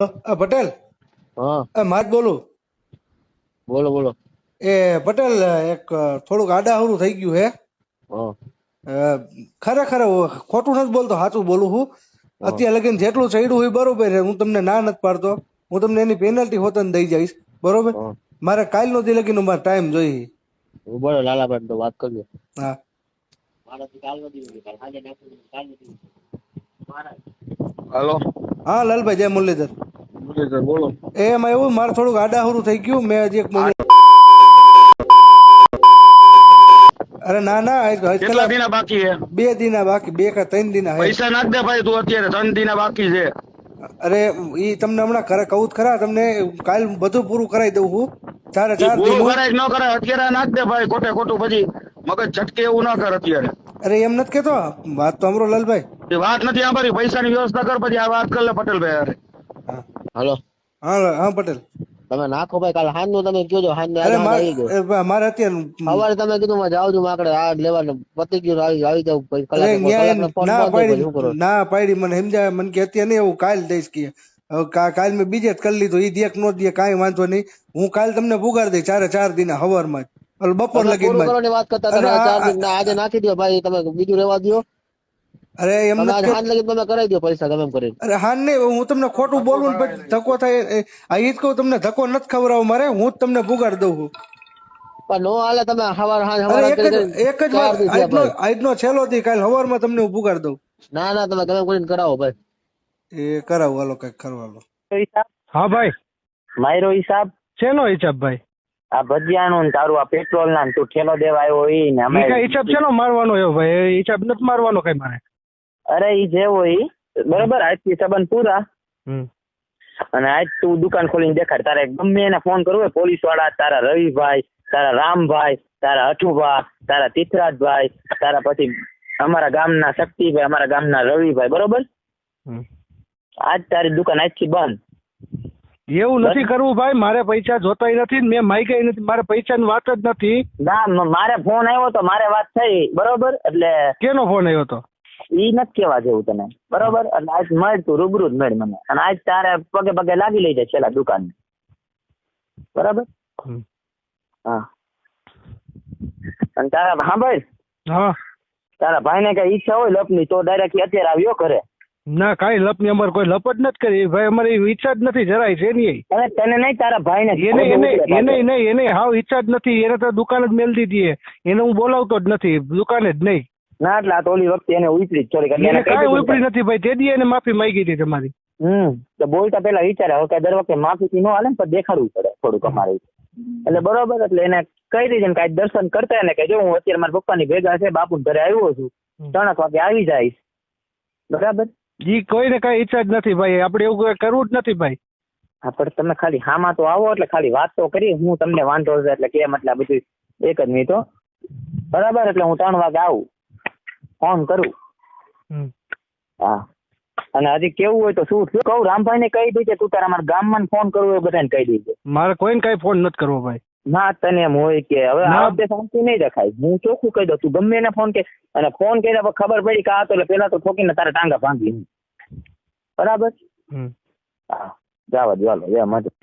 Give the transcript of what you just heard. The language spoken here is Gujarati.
અ, પટેલ? હા. માર બોલું? બોલો બોલો. એ પટેલ એક થોડુંક આડાહરું થઈ ગયું હે. ખરેખર ખોટું નથી બોલતો સાચું બોલું છું અત્યારે લગીન જેટલું ચડ્યું હોય બરોબર હું તમને ના નથી પાડતો. હું તમને એની પેનલ્ટી હોતન દઈ જઈશ. બરોબર? મારે મારે કાલનો દી લગીનો મારે ટાઈમ જોઈએ. હું બોલો લાલાભાઈ તો વાત કરજો. હા. હેલો. હા લાલભાઈ જય મુરલીધર. મુરલીધર બોલો. એ એમાં એવું મારે થોડુંક આડાહુરું થઈ ગયું મેં હજી એક અરે ના ના કેટલા દિના બાકી છે? બે દિના બાકી બે કે ત્રણ દિના પૈસા નાખ દે ભાઈ તું અત્યારે ત્રણ દિના બાકી છે. અરે ઈ તમને હમણાં ખરા કહું જ ખરા તમને કાલ બધું પૂરું કરાવી દઉં હું. ચારે ચાર પૂરું કરાય ન કરાય અત્યારે નાખ દે ભાઈ ખોટે ખોટું પછી મગજ છટકે એવું ના કર અત્યારે. અરે એમ નથી કેતો? વાત તો અમરો લાલભાઈ. વાત નથી સાંભળી પૈસાની વ્યવસ્થા કર પછી આ વાત કર લે પટેલભાઈ હારે. હા હા હા પટેલ. તમે નાખો ભાઈ કાલ હાનનું તમે કયો હાન ને મારે અત્યારે સવારે તમે કીધું માં જાવ છું માકડે આ લેવાનું. પતી ગયું આવી આવી જાવ ના પાડી મને સમજાય મને કે અત્યારે નહીં હું કાલ દઈશ કે. કાલ મેં બીજે જ કરી લીધું. ઈ દેખ નો દે કાંઈ વાંધો નહીં. હું કાલ તમને પુગાડી દઈશ ચારે ચાર દિન હવારમાં જ. બપોર લગી વાત કરતા આજે નાખી દો ભાઈ તમે બીજું રેવા દો અરે એમ તમે નથી આજે કે- હાંજ લગી તમે કરાવી દો પૈસા તમે એમ કરીને. અરે હાન નહીં હું તમને ખોટું બોલું ને પછી ધક્કો થાય અહીં જ કહું તમને ધક્કો નથી ખવડાવો મારે હું જ તમને ભૂગાડ દઉં છું. પણ નો હાલે તમે હવાર હાન હવાર એક જ વાત આજનો આજનો છેલ્લો દી કાલ હવારમાં તમને હું પુગાડી દઉં. ના ના તમે ગમે કરીને કરાવો ભાઈ. એ કરાવો હાલો કંઈક કરવાનો. હા ભાઈ. માયરો હિસાબ? શેનો હિસાબ ભાઈ? આ ભજીયાનું ને તારું આ પેટ્રોલ ના તું ઠેલો દેવા આવ્યો ઈ ને અમે હિસાબ શેનો મારવાનો એવો ભાઈ? હિસાબ નથી મારવાનો કઈ મારે. અરે ઈ જે હોય ઈ. બરોબર આજથી સંબંધ પૂરા. અને આજ તું દુકાન ખોલીને દેખાડ. તારે ગમે એને ફોન કરવો હોય પોલીસવાળા તારા રવિભાઈ તારા રામભાઈ તારા અઠુભા તારા તીથરાજભાઈ તારા પછી અમારા ગામના શક્તિભાઈ અમારા ગામના રવિભાઈ બરોબર? આજ તારી દુકાન આજથી બંધ. એવું નથી કરવું ભાઈ મારે પૈસા જોતાય નથી મેં માઈ નથી. મારે પૈસા ની વાત જ નથી. ના મારે ફોન આવ્યો તો મારે વાત થઈ બરોબર? એટલે કેનો ફોન આવ્યો હતો ઈ નથી કેવા જેવું તને. બરોબર? અને આજ મળ તું રૂબરૂ જ મળ મને. અને આજ તારે પગે પગે લાગી લઈ જાય છેલ્લા દુકાન. બરાબર? હા. અને તારા સાંભળ હા. તારા ભાઈને કઈ ઈચ્છા હોય લપની તો ડાયરેક્ટ અત્યારે આવ્યો કરે ના કાઈ લપની અમારે કોઈ લપ જ નથી કરી. ભાઈ અમારી ઈચ્છા જ નથી જરાય છે નહીં. અરે તને નહીં તારા ભાઈને એને એને એને નહીં એને હાવ ઈચ્છા જ નથી. એને તો દુકાન જ મેલ દીધી એને હું બોલાવતો જ નથી. દુકાને જ નહીં. ના એટલે આ તો ઓલી વખતે એને ઉતરી ચોરી કરી એને કાંઈ ઉપરી નથી ભાઈ તે દી એને માફી માંગી હતી તમારી. હમ તો બોલતા પેલા વિચારે હવે કે દર વખતે માફીથી ન હાલે ને પણ દેખાડવું પડે થોડુંક અમારે એટલે બરોબર એટલે એને કહી દીધું કાંઈ દર્શન કરતા એને કે જો હું અત્યારે મારા પપ્પાની ભેગા છે બાપુ ઘરે આવ્યો છું ત્રણેક વાગે આવી જઈશ. બરાબર? ઈ કોઈને કઈ ઈચ્છા જ નથી ભાઈ આપણે એવું કાંઈ કરવું જ નથી ભાઈ. હા પણ તમે ખાલી હામાં તો આવો એટલે ખાલી વાત તો કરી હું તમને વાંધો છે એટલે કેમ એટલે બધું એક જ નહીં તો બરાબર એટલે હું ત્રણ વાગે આવું. ફોન કરું? હા. અને હજી કેવું હોય તો શું શું કહું રામભાઈ ને કહી દેજે તું તારા મારા ગામમાં ફોન કરવો હોય બધાને કહી દેજે. મારે કોઈને કઈ ફોન નથી કરવો ભાઈ. ના તને એમ હોય કે હવે આ વખતે શાંતિ નહીં દેખાય. હું ચોખ્ખું કહી દઉં તું ગમે એને ફોન કે અને ફોન કર્યા પછી ખબર પડી કે આ તો એટલે પેલા તો ઠોકીને તારા ટાંગા ભાંગી બરાબર? હા. જાવા દો જય મજા.